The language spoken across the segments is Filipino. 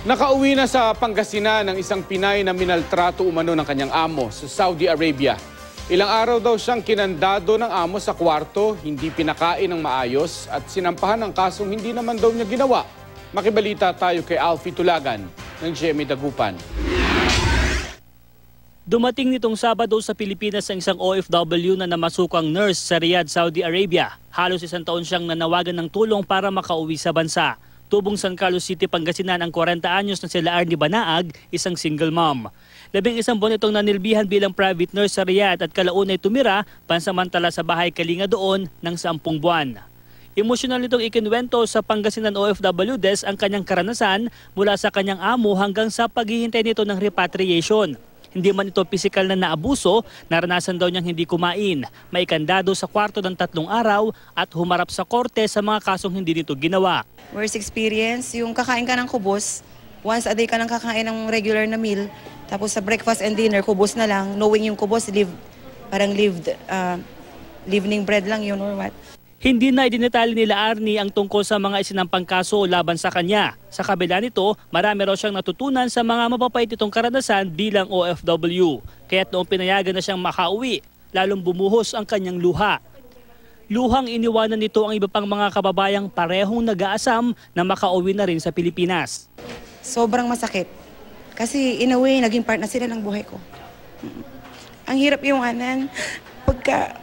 Nakauwi na sa Pangasinan ng isang Pinay na minaltrato umano ng kanyang amo sa Saudi Arabia. Ilang araw daw siyang kinandado ng amo sa kwarto, hindi pinakain ng maayos at sinampahan ng kasong hindi naman daw niya ginawa. Makibalita tayo kay Alfie Tulagan ng GMA Dagupan. Dumating nitong Sabado sa Pilipinas ang isang OFW na namasukang nurse sa Riyadh, Saudi Arabia. Halos isang taon siyang nanawagan ng tulong para makauwi sa bansa. Tubong San Carlos City, Pangasinan ang 40 anyos na sila Arnie Banaag, isang single mom. Labing isang buwan itong nanilbihan bilang private nurse sa Riyadh at kalaunay tumira pansamantala sa bahay kalinga doon ng 10 buwan. Emosyonal nitong ikinwento sa Pangasinan OFW Desk ang kanyang karanasan mula sa kanyang amo hanggang sa paghihintay nito ng repatriation. Hindi man ito pisikal na naabuso, naranasan daw niyang hindi kumain, may kandado sa kwarto ng tatlong araw at humarap sa korte sa mga kasong hindi nito ginawa. Worst experience, yung kakain ka ng kubos, once a day ka nang kakain ng regular na meal, tapos sa breakfast and dinner, kubos na lang, knowing yung kubos, live, parang lived, uh, leavening bread lang yun or what. Hindi na idinetali nila Arnie ang tungkol sa mga isinampang kaso laban sa kanya. Sa kabila nito, marami raw siyang natutunan sa mga mapapait itong karanasan bilang OFW. Kaya't noong pinayagan na siyang makauwi, lalong bumuhos ang kanyang luha. Luhang iniwanan nito ang iba pang mga kababayang parehong nag-aasam na makauwi na rin sa Pilipinas. Sobrang masakit. Kasi in a way, naging part na sila ng buhay ko. Mm. Ang hirap yung anan, pagka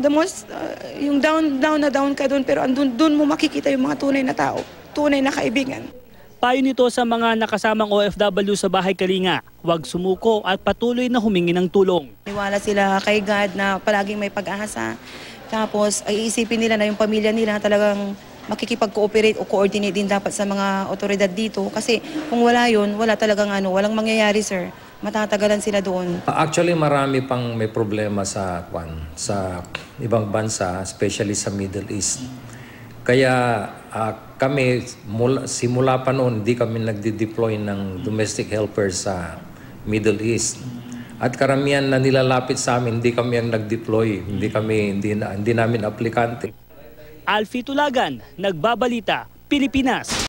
the most, uh, yung down, down na down ka doon, pero andun, doon mo makikita yung mga tunay na tao, tunay na kaibigan. Payo nito sa mga nakasamang OFW sa bahay Kalinga, huwag sumuko at patuloy na humingi ng tulong. Niwala sila kay God na palaging may pag-asa. Tapos ay isipin nila na yung pamilya nila talagang makikipag-cooperate o coordinate din dapat sa mga otoridad dito. Kasi kung wala yun, wala talagang ano, walang mangyayari sir. Matatagalan sila doon. Actually, marami pang may problema sa kwan sa ibang bansa, especially sa Middle East. Kaya ah, kami mula, simula pa noon hindi kami nagde-deploy ng domestic helpers sa Middle East. At karamihan na nilalapit sa amin, hindi kami ang nag-deploy, hindi kami hindi, hindi namin aplikante. Alfie Tulagan, Nagbabalita, Pilipinas.